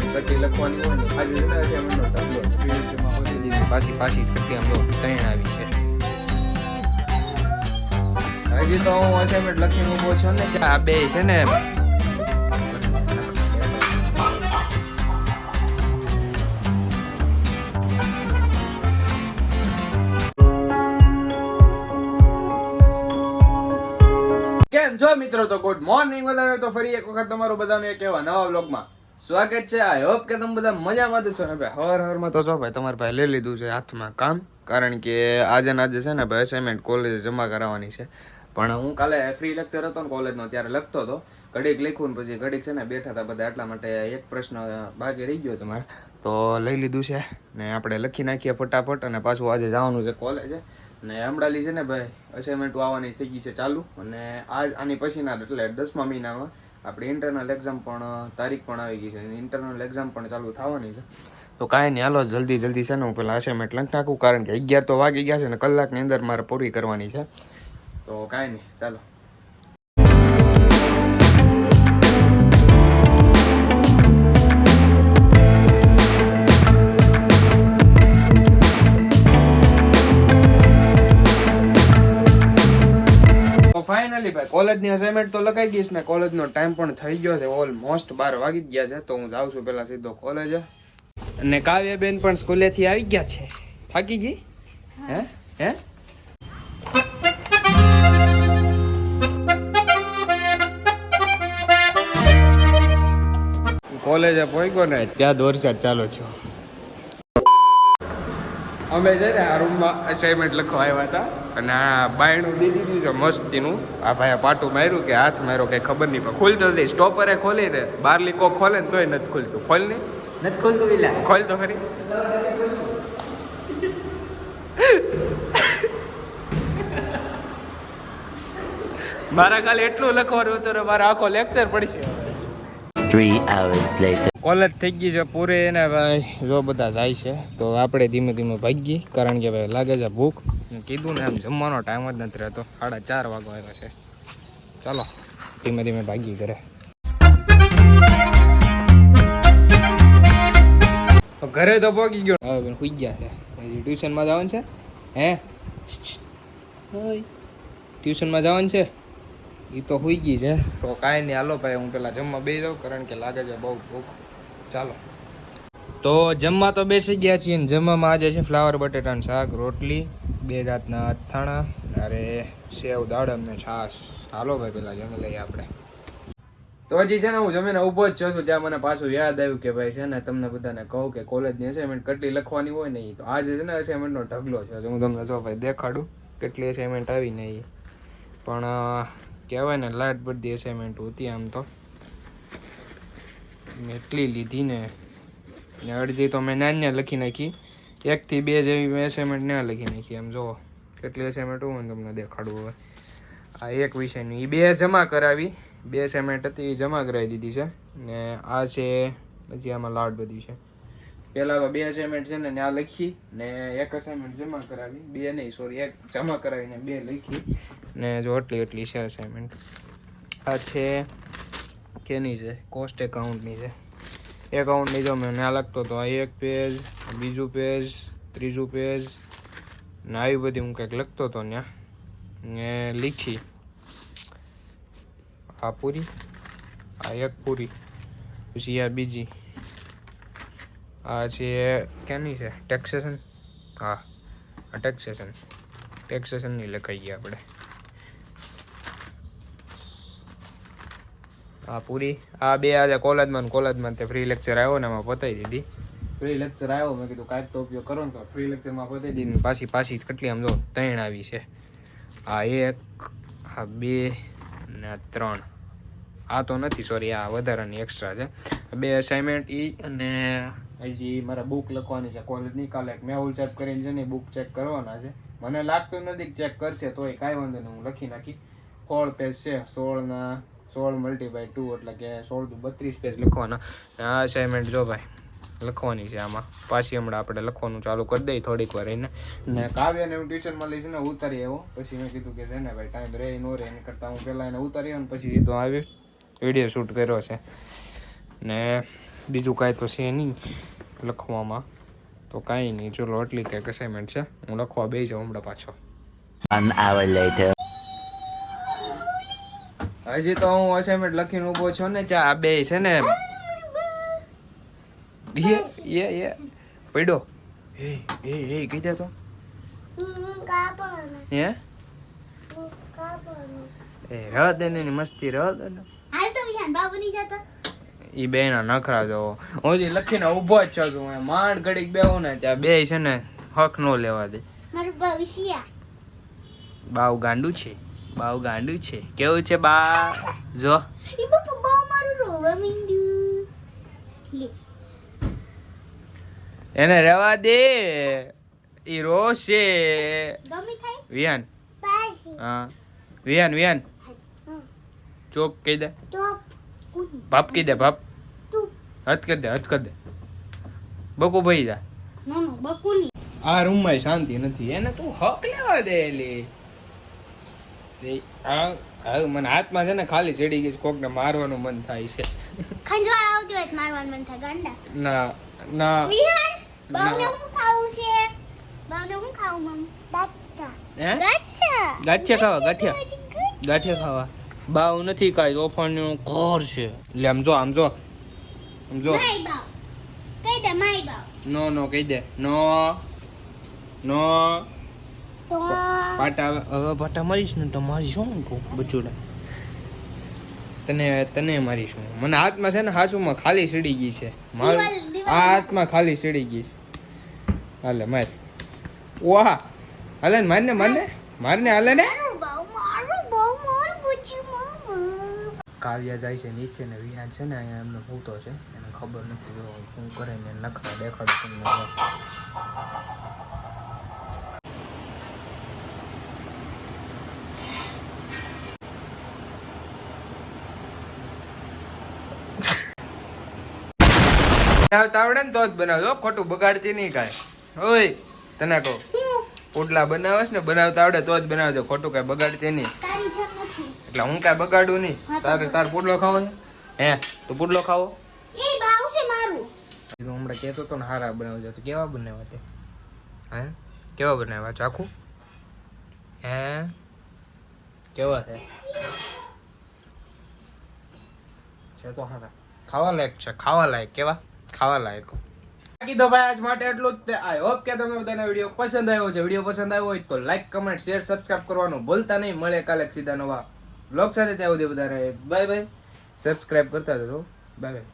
Assignment લખવાની હોય ને આજે ને અસાઇનમેન્ટનો દીધી પાછી પાછી થતી આમ જો ત્રણ આવી છે. હજી તો હું અસાઇનમેન્ટ લખીને ઊભો છું ને. આ બે છે ને. કેમ છો મિત્રો? તો ગુડ મોર્નિંગ વધારે તો ફરી એક વખત તમારું બધાને એક એવા નવા વ્લોગમાં સ્વાગત છે. આઈ હોપ કે તમે બધા મજામાં છો. ને ભાઈ હવાર હવારમાં તો છો ભાઈ, તમારે ભાઈ લઈ લીધું છે હાથમાં કામ. કારણ કે આજે ને આજે છે ને ભાઈ અસાઇનમેન્ટ કોલેજ જમા કરાવવાની છે. પણ હું કાલે ફ્રી લેક્ચર હતો ને કોલેજનો ત્યારે લખતો હતો. ઘડીક લખ્યું ને પછી ઘડીક છે ને બેઠા હતા બધા, એટલા માટે એક પ્રશ્ન બાકી રહી ગયો તમારે. તો લઈ લીધું છે ને આપણે લખી નાખીએ ફટાફટ અને પાછું આજે જવાનું છે કોલેજ ને અમડાલી છે ને ભાઈ અસાઇનમેન્ટ આવવાની થઈ ગઈ છે ચાલુ. અને આજ, આની પછીના એટલે દસમા મહિનામાં આપણી ઇન્ટરનલ એક્ઝામ પણ તારીખ પણ આવી ગઈ છે. ઇન્ટરનલ એક્ઝામ પણ ચાલુ થવાની છે. તો કાંઈ નહીં હાલો જલ્દી જલ્દી છે ને હું પેલા અસાઇનમેન્ટ લખી નાખું કારણ કે અગિયાર તો વાગી ગયા છે ને કલાકની અંદર મારે પૂરી કરવાની છે. તો કાંઈ નહીં ચાલો. ફાઇનલી ભાઈ, કોલેજની અસાઇનમેન્ટ તો લખાઈ ગઈ છે ને કોલેજનો ટાઈમ પણ થઈ ગયો છે ઓલમોસ્ટ બાર વાગી ગયા છે, તો હું જાઉં છું પેલા સીધો કોલેજે અને કાવ્યબેન પણ સ્કૂલેથી આવી ગયા છે. થાકી ગઈ? હે? હે? કોલેજે પહોંચ્યો ને, ત્યાં જ વરસાદ ચાલુ થયો. અમે છે ને આ રૂમમાં અસાઇનમેન્ટ લખવા આવ્યા હતા. અને આ બાયણું દી દીધું છે મસ્તીનું. આ ભાઈ પાટું માર્યું કે હાથ માર્યો કઈ ખબર નહીં પણ ખુલતો નથી. સ્ટોપરે ખોલી ને બારલી કોક ખોલે ને તોય નથી ખુલતું. ખોલ નહીં નથી ખોલતું વિલા ખોલ તો ખરી. મારા કાલે એટલું લખવાનું હતું ને મારા આખો લેક્ચર પડશે. 3 hours later. કોલેજ થઈ ગઈ છે પૂરે એને ભાઈ જો બધા જાય છે તો આપણે ધીમે ધીમે ભાગી કારણ કે ભાઈ લાગે છે ભૂખ. કીધું ને એમ જમવાનો ટાઈમ જ નથી રહેતો. સાડા ચાર વાગો આવ્યો છે. ચાલો ધીમે ધીમે ભાગી ઘરે. તો ઘરે તો પહોંચી ગયો. હવે બેન સુઈ ગયા છે. ટ્યુશનમાં જવાનું છે? હે? ટ્યુશનમાં જવાનું છે? એ તો હોઈ ગઈ છે. તો કાંઈ નહીં હાલો ભાઈ હું પેલા જમવા બે જાઉં કારણ કે લાગે છે બહુ ભૂખ. ચાલો. તો જમવા તો બેસી ગયા છીએ ને જમવામાં આજે છે ફ્લાવર બટેટાનું શાક, રોટલી, બે જાતના અથાણા, અરે સેવ, દાડમ ને છાશ. હાલો ભાઈ, પેલા જમી લઈએ આપણે. તો હજી છે ને હું જમીને ઊભો જ છું, જ્યાં મને પાછું યાદ આવ્યું કે ભાઈ છે ને તમને બધાને કહું કે કોલેજની અસાઇનમેન્ટ કેટલી લખવાની હોય ને તો આજે છે ને અસાઇનમેન્ટનો ઢગલો છે. હું તમને જો ભાઈ દેખાડું કેટલી અસાઇનમેન્ટ આવી નહીં પણ કહેવાય ને લાઈટ બધી અસાઇનમેન્ટ હતી આમ તો. એટલી લીધી ને. ને અડધી તો મેં નાન્યા લખી નાખી. એકથી બે જેવી એસાઇમેન્ટ ના લખી નાખી. એમ જુઓ કેટલી એસાઇમેન્ટ હું તમને દેખાડું હવે. આ એક વિષયની. એ બે જમા કરાવી. બે સેમેન્ટ હતી એ જમા કરાવી દીધી છે. ને આ છે પછી આમાં લાડ બધી છે. પહેલાં તો બે અસાઇનમેન્ટ છે ને ત્યાં લખી. ને એક અસાઇનમેન્ટ જમા કરાવી. બે નહીં સોરી એક જમા કરાવીને બે લખી. ને જો એટલી એટલી છે અસાઇનમેન્ટ આ છે કેની છે? કોસ્ટ એકાઉન્ટની છે. એકાઉન્ટની જો મેં ના લખતો તો આ એક પેજ બીજું પેજ ત્રીજું પેજ ને આવી બધી હું કંઈક લખતો હતો ત્યાં ને લીખી. આ પૂરી, આ એક પૂરી, પછી આ બીજી. આ છે કેની છે? ટેક્સેશન હા, આ ટેક્સેશન ટેક્સેશનની લખાઈએ આપણે. આ પૂરી. આ બે આજે કોલેજમાં ને કોલેજમાં તે ફ્રી લેક્ચર આવ્યો ને એમાં પતાવી દીધી. ફ્રી લેક્ચર આવ્યો? મેં કીધું કાંઈક તો ઉપયોગ કરો ને તો ફ્રી લેક્ચરમાં પતાવી દીધી. પાછી પાછી કેટલી આમ જો ત્રણ આવી છે. આ એક આ બે ને ત્રણ. આ તો નથી સોરી આ વધારાની એક્સ્ટ્રા છે. બે અસાઇનમેન્ટ ઈ અને હજી મારે બુક લખવાની છે. કોલેજની કાલે મેહુલ સાહેબ કરીને છે ને બુક ચેક કરવાના છે. મને લાગતું નથી ચેક કરશે તોય કાંઈ વાંધો નહીં હું લખી નાખી. સોળ પેજ છે સોળના સોળ મલ્ટીબાય ટુ એટલે કે સોળ ટુ બત્રીસ પેજ લખવાના. આ અસાઇનમેન્ટ જો ભાઈ, લખવાની છે આમાં. પાછી હમણાં આપણે લખવાનું ચાલુ કરી દઈએ થોડીક વાર એને. ને કાવ્યને હું ટ્યુશનમાં લઈશ ને ઉતારી આવ્યો પછી મેં કીધું કે છે ને ભાઈ ટાઈમ રહે નો રહે એની કરતાં હું પહેલાં એને ઉતારી આવ્યો પછી સીધો આવી વીડિયો શૂટ કર્યો છે. ને બીજું કાંઈ તો છે નહીં લખવામાં. તો કાંઈ નહીં. ચલો એટલી કંઈક અસાઇનમેન્ટ છે. હું લખવા બે જાઉં હમણાં પાછો. One hour later. હજી તો હું અસાઇનમેન્ટ લખીને ઊભો છું ને ચા આ બે છે ને. એ એ એ પડ્યો. એ એ એ કીધે તો? હે? એ રહ દે ને મસ્તી રહ દે ને. હાલ તો વિહાન બાબુ ની જતો. ઈ બે ના નખરા જો. હું હજી લખીને ઊભો જ છું હું માંડ ઘડીક બેહું ને ત્યાં બે છે ને હક નો લેવા દે. મારું ભવિષ્ય બાવ ગાંડું છે. બાવ ગાંડું છે. કેવું છે બા? જો. રોવા એને રહેવા દે. ઈ રોશે વિયાન હા. વિયાન વિયાન ચોક કહી દે. ભાપ કહી દે ભાપ. હથ કરી દે હથ કરી દે. બકુ ભાઈ જા. આ રૂમમાં શાંતિ નથી. એને તું હક લેવા દે એલી આ મને હાથમાં છે ને ખાલી ચડી ગઈ છે, કોકને મારવાનું મન થાય છે. ખંજવાળ આવતી હોય મારવાનું મન થાય ગાંડા. ના ના. વિહાન બાવને ના. હું ખાવું છે? બાવને હું ખાવું મમ? ગાચ્છા હે? ગાંઠિયા ખાવા ગાંઠિયા. ગાંઠિયા ખાવા. બાવ નથી કાંઈ તોફાનનું ઘર છે. એટલે આમ જો આમ જો. આમ જો. માય બાવ. કહી દે માય બાવ. નો નો કહી દે. નો નો. તો પાટા હવે પાટા મારીશ ને તો મારી શું કહું બચુડા? તને તને મારીશું મને હાથમાં છે ને હાસુમાં ખાલી સડી ગઈ છે. મારું આ હાથમાં ખાલી સડી ગઈ છે. હાલે માર. ઓહા! હાલે ને મારને મારને મારને હાલે ને? કાવ્યા જાય છે નીચે ને વિહાન છે ને અહીંયા એમનો ભૂતો છે. એને ખબર નથી શું કરે ને નખરા દેખાડું તમને બનાવતા આવડે ને તો જ બનાવજો. ખોટું બગાડતી નહીં કાંઈ. ઓય તને કહું. પોટલા પુડલા બનાવસ ને બનાવતા આવડે તો જ બનાવજો. ખોટું કાંઈ બગાડતી નહીં. તારી જેમ નથી. એટલે હું કાંઈ બગાડું નહીં. તારે તાર પોટલો ખાવો છે? હે તો પોટલો ખાવો? એ બાવ છે મારું. એ તો હમણાં કહેતો હતો ને હારા બનાવજો. તો કેવા બનાવ્યા તે? હે? કેવા બનાવ્યા? ચાખું? હે? કેવા છે? છે તો હારા. ખાવા લાયક છે ખાવા લાયક કેવા? ખાવા લાયક બાકી તો ભાઈ આજ માટે એટલું જ આઈ હોપ કે તમને બધાને વીડિયો પસંદ આવ્યો છે વીડિયો પસંદ આવ્યો હોય તો લાઈક કમેન્ટ શેર સબસ્ક્રાઇબ કરવાનું ભૂલતા નહીં. મળે કાલે સીધા નવા બ્લોગ સાથે. ત્યાં સુધી બધાને બાય બાય સબસ્ક્રાઇબ કરતા જજો. Bye bye